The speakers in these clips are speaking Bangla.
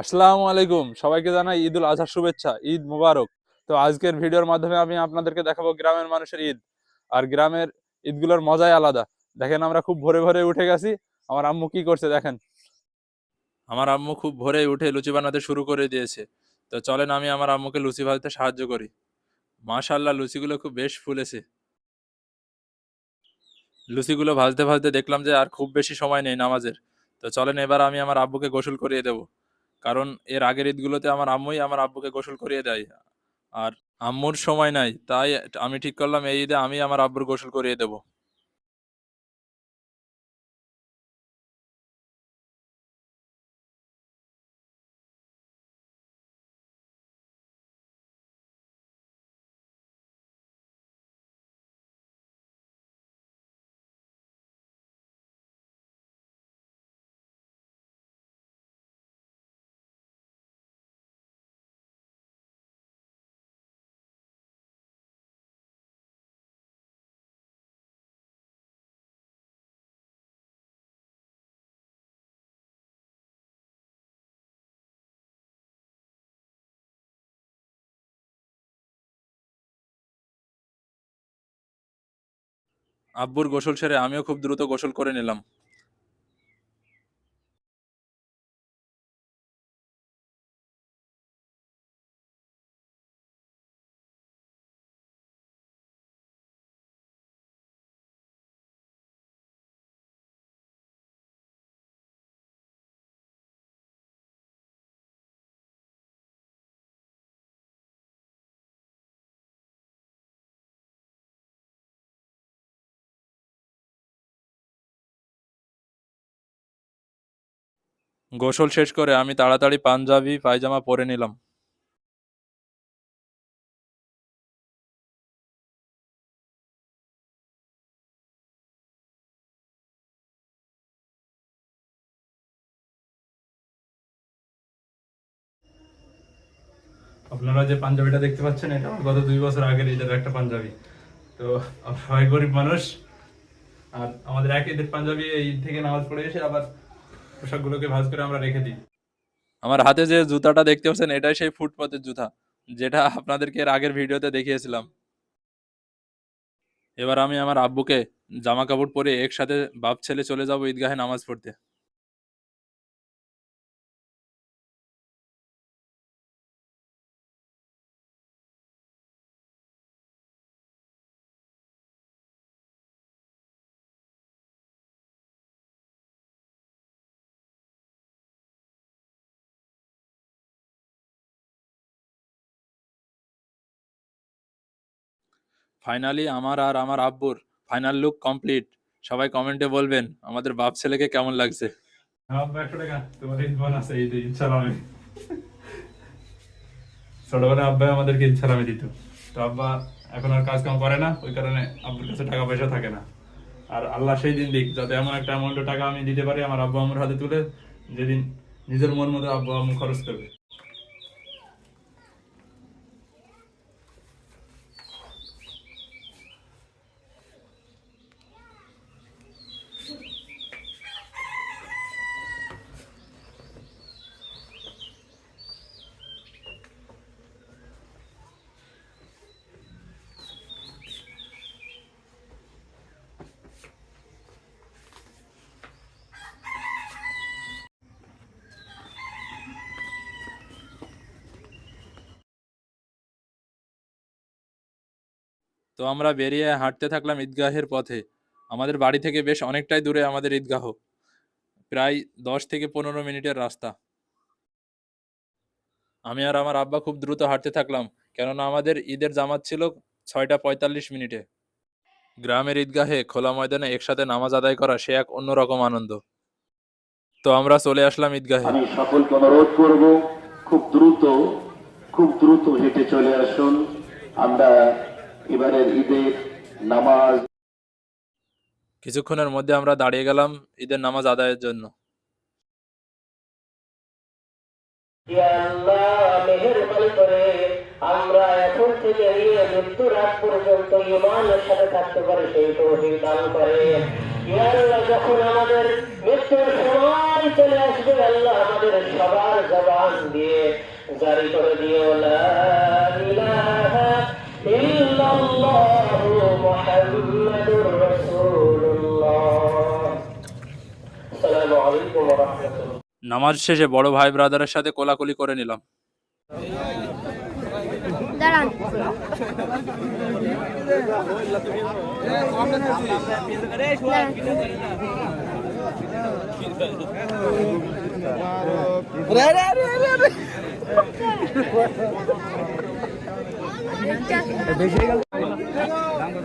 আসসালামু আলাইকুম। সবাইকে জানাই ঈদ উল আজহার শুভেচ্ছা, ঈদ মুবারক। তো আজকের ভিডিওর মাধ্যমে আমি আপনাদেরকে দেখাবো গ্রামের মানুষের ঈদ। আর গ্রামের ঈদগুলোর মজাই আলাদা। দেখেন, আমরা খুব ভোরে ভোরে উঠে গেছি। আমার আম্মু কি করছে দেখেন। আমার আম্মু খুব ভোরে উঠে লুচি বানাতে শুরু করে দিয়েছে। তো চলেন, আমি আমার আম্মুকে লুচি ভাজতে সাহায্য করি। মাশাল্লাহ লুচিগুলো খুব বেশ ফুলেছে। লুচিগুলো ভাজতে ভাজতে দেখলাম যে আর খুব বেশি সময় নেই নামাজের। তো চলেন, এবার আমি আমার আব্বুকে গোসল করিয়ে দেব। কারণ এর আগের ঈদগুলোতে আমার আম্মুই আমার আব্বুকে গোসল করিয়ে দেয়। আর আম্মুর সময় নাই, তাই আমি ঠিক করলাম এই ঈদে আমি আমার আব্বুর গোসল করিয়ে দেব। আব্বুর গোসল সেরে আমিও খুব দ্রুত গোসল করে নিলাম। গোসল শেষ করে আমি তাড়াতাড়ি পাঞ্জাবি, পায়জামা পরে নিলাম। আপনারা যে পাঞ্জাবিটা দেখতে পাচ্ছেন, এটা আমার গত দুই বছর আগের ঈদের একটা পাঞ্জাবি। তো, আমরা সবাই গরিব মানুষ, আর আমাদের এক ঈদের পাঞ্জাবি এই থেকে নামাজ পড়ে এসে আবার পোশাকগুলোকে ভাঁজ করে আমরা রেখে দিই। আমার হাতে যে জুতাটা দেখতে পাচ্ছেন, এটাই সেই ফুটপাতের জুতা, যেটা আপনাদেরকে এর আগের ভিডিওতে দেখিয়েছিলাম। এবার আমি আমার আব্বুকে জামা কাপড় পরে একসাথে বাপ ছেলে চলে যাব ঈদগাহে নামাজ পড়তে। ফাইনালি আমার আর আমার আব্বুর ফাইনাল লুক কমপ্লিট সবাই কমেন্টে বলবেন, আমাদের বাপ ছেলেকে কেমন লাগছে? ছোটবেলায় আব্বা আমাদেরকে ঈদ সালামে দিত। তো আব্বা এখন আর কাজ কাম করে না, ওই কারণে আব্বুর কাছে টাকা পয়সা থাকে না। আর আল্লাহ সেই দিন দিক, যাতে এমন একটা অ্যামাউন্ট টাকা আমি দিতে পারি, আমার আব্বু আমার হাতে তুলে, যেদিন নিজের মন মতো আব্বু আম্মু খরচ করবে। তো আমরা বেরিয়ে হাঁটতে থাকলাম ঈদগাহের পথে। আমাদের বাড়ি থেকে বেশ অনেকটাই দূরে আমাদের ঈদগাহ, প্রায় দশ থেকে পনেরো মিনিটের রাস্তা। আমি আর আমার আব্বা খুব দ্রুত হাঁটতে থাকলাম, কেননা আমাদের ঈদের জামাত ছিল ছয়টা পঁয়তাল্লিশ মিনিটে। গ্রামের ঈদগাহে খোলা ময়দানে একসাথে নামাজ আদায় করা সে এক অন্যরকম আনন্দ। তো আমরা চলে আসলাম ঈদগাহে। সকলকে অনুরোধ করব, খুব দ্রুত খুব দ্রুত হেঁটে চলে আসুন। আমরা এবারের নামাজ। কিছুক্ষণের মধ্যে আমরা দাঁড়িয়ে গেলাম ঈদের নামাজ আদায়ের জন্য। ইয়া আল্লাহ মেহেরবানি করে আমরা এখন থেকে নিয়ে মৃত্যু রাত পর্যন্ত ইমানের সাথে থাকতে পারি সেই তৌফিক দান করে। আল্লাহ যখন আমাদের মৃত্যুর সময় চলে আসবে আল্লাহ আমাদের সবার জবান দিয়ে জারি করে দিও। লা ইলাহা নামাজ শেষে বড় ভাই ব্রাদারের সাথে কোলাকুলি করে নিলাম। দাঁড়ান।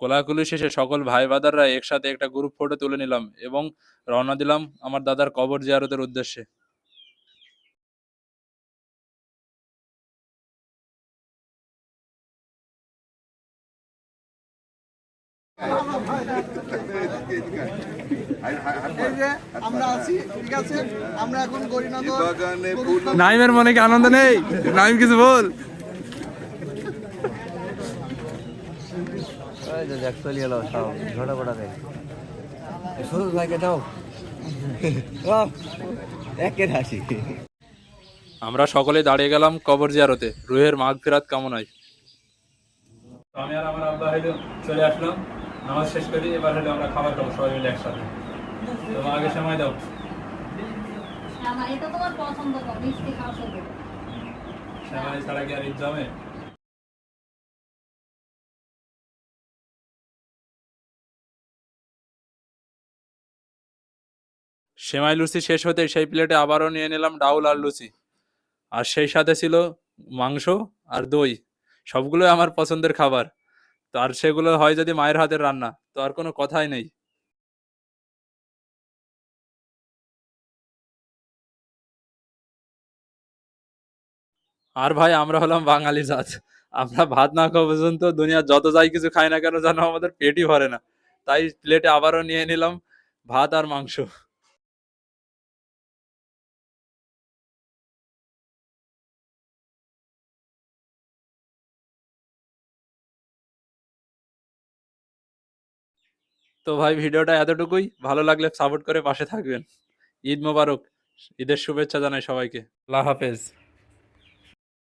কোলাকুলি শেষে সকল ভাই বাদাররা একসাথে একটা গ্রুপ ফটো তুলে নিলাম এবং রওনা দিলাম আমার দাদার কবর জিয়ারতের উদ্দেশ্যে। এই যে আমরা কিছু ঠিক আমরা সকলে দাঁড়িয়ে গেলাম কবর জিয়ারতে। রুহের মাঘ ফেরাত কামনায়। আমি আর আমার আব্বা হইল চলে আসলাম। নামাজ শেষ করি এবার হলো আমরা খাবার খাব সবাই মিলে একসাথে। তোমার আগে সময় দাও। আমার এটা তোমার পছন্দ তো মিষ্টি খাওয়া শুরু। শ্যামালি ছাড়া কি আর ঈদ জমে? সেমাই লুচি শেষ হতে সেই প্লেটে আবারও নিয়ে নিলাম ডাউল আর লুচি। আর সেই সাথে ছিল মাংস আর দই। সবগুলোই আমার পছন্দের খাবার। তো আর সেগুলো হয় যদি মায়ের হাতের রান্না, তো আর কোনো কথাই নেই। আর ভাই, আমরা হলাম বাঙালি জাত। আমরা ভাত না খাওয়া পর্যন্ত দুনিয়ার যত যাই কিছু খাই না কেন যেন আমাদের পেটই ভরে না। তাই প্লেটে আবারও নিয়ে নিলাম ভাত আর মাংস। তো ভাই ভিডিওটা এতটুকুই। ভালো লাগলে সাপোর্ট করে পাশে থাকবেন। ঈদ মোবারক। ঈদের শুভেচ্ছা জানাই সবাইকে। আল্লাহ হাফেজ।